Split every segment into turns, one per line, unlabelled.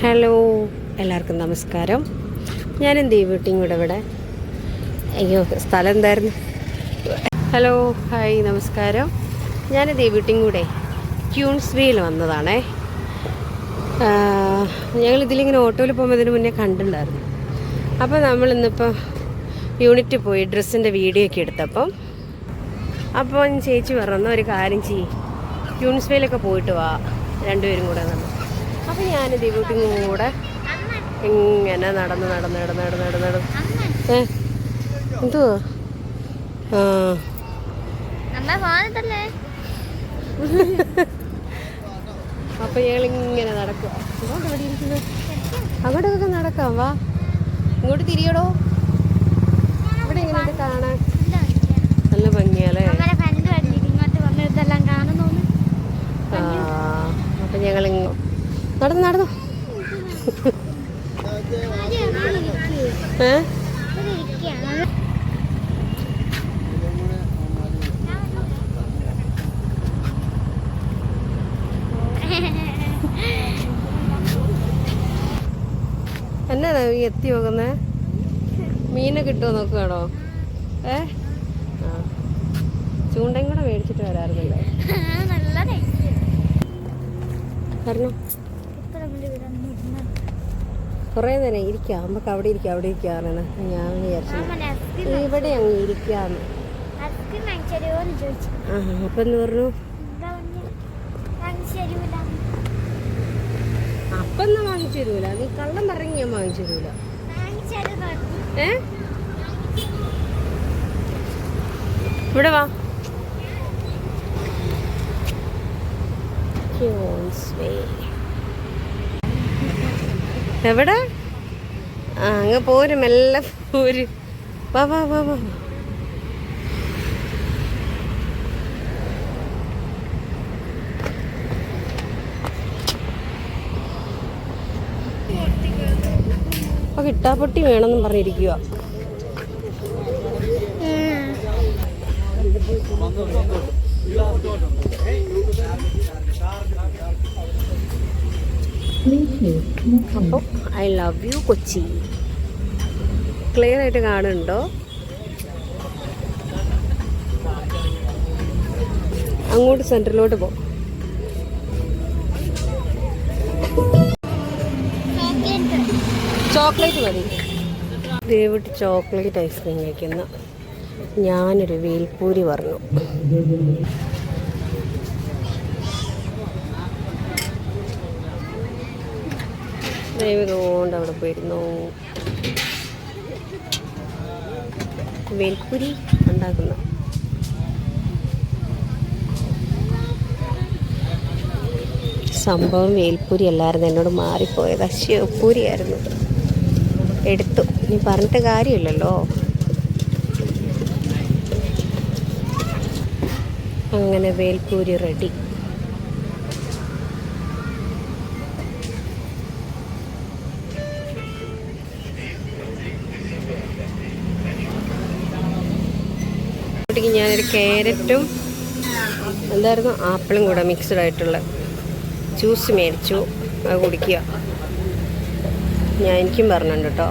Hello എല്ലാവർക്കും നമസ്കാരം. ഞാനും ദീപൂട്ടിയും കൂടെ ഇവിടെ? അയ്യോ സ്ഥലം എന്തായിരുന്നു? ഹലോ ഹായ് നമസ്കാരം. ഞാൻ വീട്ടിങ് കൂടെ ക്യൂൺസ്ബിയിൽ വന്നതാണേ. ഞങ്ങൾ ഇതിലിങ്ങനെ ഓട്ടോയിൽ പോകുമ്പോൾ മുന്നേ കണ്ടിട്ടുണ്ടായിരുന്നു. അപ്പോൾ നമ്മൾ ഇന്നിപ്പോൾ യൂണിറ്റ് പോയി ഡ്രസ്സിന്റെ വീഡിയോ ഒക്കെ എടുത്തപ്പം അപ്പോൾ ചേച്ചി പറഞ്ഞു ഒരു കാര്യം ചെയ്യും. ക്യൂൺസ്ബിയിലൊക്കെ പോയിട്ട് വാ. രണ്ടുപേരും കൂടെ നടന്നു അപ്പോൾ ഞാൻ ദീപൂട്ടിയും കൂടെ ഇങ്ങനെ നടന്ന് നടന്ന് നടന്ന് നടന്ന് നടന്ന് നടന്ന്. ഏ എന്തുവാ? ആ. അപ്പോൾ ഞങ്ങളിങ്ങനെ നടക്കുക അങ്ങോട്ടൊക്കെ നടക്കാം വാ. ഇങ്ങോട്ട് തിരിയടോ. ഇവിടെ എങ്ങനെയുണ്ട് കാണാൻ? നല്ല ഭംഗിയാലേ അപ്പൊ അപ്പം ഞങ്ങൾ നടന്നു നടന്നു. ഏ? എന്നാ ഈ എത്തി നോക്കുന്നേ? മീനെ കിട്ടുമോ നോക്കുകയാണോ ഏ? ആ. ചൂണ്ടയും കൂടെ മേടിച്ചിട്ട് വരാറുണ്ടല്ലേ? പറഞ്ഞു കുറേ നേരം ഇരിക്കാം. നമുക്ക് അവിടെ ഇരിക്കാം അവിടെ ഇരിക്കാറാണ് ഞാൻ വിചാരിച്ചു ഇവിടെ അങ്ങ് ഇരിക്കാന്ന് അപ്പൊ എന്ന് പറഞ്ഞു?
അപ്പൊ പറഞ്ഞ? വാങ്ങിച്ചു തരൂല
നീ കള്ളം പറഞ്ഞ് ഞാൻ വാങ്ങിച്ചു തരൂല ഏ? ഇവിടെ വാ. ക്യൂൻസ്വേ. എവിടെ? അങ്ങ് പോരും എല്ലാം പോരും. വാ വാ വാ വാ. അപ്പൊ കിട്ടാപ്പൊട്ടി വേണമെന്നും പറഞ്ഞിരിക്കുക അപ്പോൾ I love you Kochi. Clear ആയിട്ട് കാണുന്നുണ്ടോ? അങ്ങോട്ട് സെന്ററിലോട്ട് പോ. ചോക്ലേറ്റ് മതി. ദേവിട്ട് ചോക്ലേറ്റ് ഐസ്ക്രീം കഴിക്കുന്ന ഞാനൊരു വേൽപ്പൂരി പറഞ്ഞു. ദൈവകൊണ്ട് അവിടെ പോയിരുന്നു. വേൽപ്പൂരി ഉണ്ടാക്കുന്ന. സംഭവം മേൽപ്പൂരി അല്ലായിരുന്നു എന്നോട് മാറിപ്പോയത്. ആയിരുന്നു എടുത്തു. നീ പറഞ്ഞിട്ട് കാര്യമില്ലല്ലോ. അങ്ങനെ വേൽപ്പൂരി റെഡി. ഇങ്ങോട്ടേക്ക് ഞാനൊരു ക്യാരറ്റും എന്തായിരുന്നു ആപ്പിളും കൂടെ മിക്സ്ഡ് ആയിട്ടുള്ള ജ്യൂസ് മേടിച്ചു. അത് കുടിക്കുക. ഞാൻ എനിക്കും പറഞ്ഞിട്ടുണ്ട് കേട്ടോ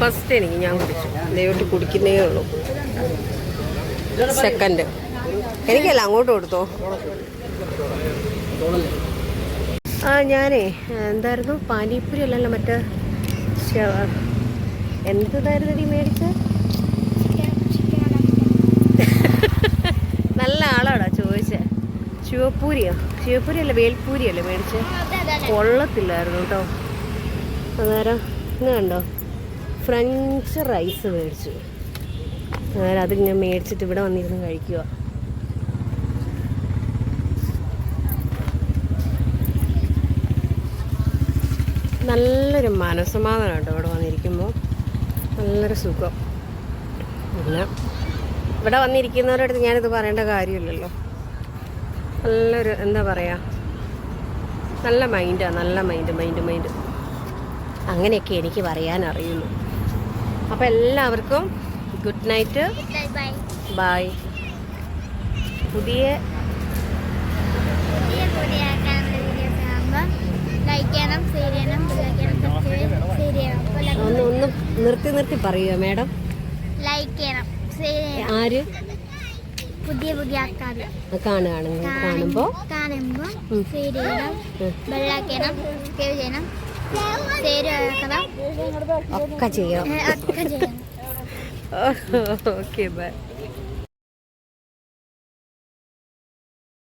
ഫസ്റ്റ് എനിക്ക് ഞാൻ കുടിച്ചു. ദൈവമായിട്ട് കുടിക്കുന്നേ ഉള്ളൂ. സെക്കൻഡ് എനിക്കല്ല അങ്ങോട്ട് കൊടുത്തോ. ആ ഞാനേ എന്തായിരുന്നു പാനിപ്പൂരി അല്ലല്ലോ മറ്റേ എന്തായിരുന്നു നീ മേടിച്ചത് നല്ല ആളാടാ ചോദിച്ചേ. ശിവപ്പൂരിയോ ശിവപ്പൂരി അല്ല വേൽപ്പൂരി അല്ലേ മേടിച്ച്? കൊള്ളത്തില്ലായിരുന്നു കേട്ടോ. അന്നേരം ഇന്ന് കണ്ടോ? ഫ്രഞ്ച് റൈസ് മേടിച്ചു. അന്നേരം അത് ഞാൻ മേടിച്ചിട്ട് ഇവിടെ വന്നിരുന്ന് കഴിക്കുക നല്ലൊരു മനസ്സമാധാനം കേട്ടോ ഇവിടെ വന്നിരിക്കുമ്പോൾ നല്ലൊരു സുഖം. പിന്നെ ഇവിടെ വന്നിരിക്കുന്നവരുടെ അടുത്ത് ഞാനിത് പറയേണ്ട കാര്യമില്ലല്ലോ. നല്ലൊരു എന്താ പറയുക നല്ല മൈൻഡാണ് നല്ല മൈൻഡ് മൈൻഡ് മൈൻഡ്. അങ്ങനെയൊക്കെ എനിക്ക് പറയാൻ അറിയുന്നു. അപ്പോൾ എല്ലാവർക്കും ഗുഡ് നൈറ്റ്. ബായ് പുതിയ ഒന്ന് ഒന്ന് നിർത്തി നിർത്തി പറയുക മാഡം.
ലൈക്ക് ചെയ്യണം.
ആര്?
പുതിയ പുതിയ
കാണുകയാണെങ്കിൽ.
ഷെയർ ചെയ്യണം വെള്ളാക്കണം സേവ് ചെയ്യണം
ഒക്കെ ചെയ്യണം.
ഒക്കെ ചെയ്യണം.
Okay bye.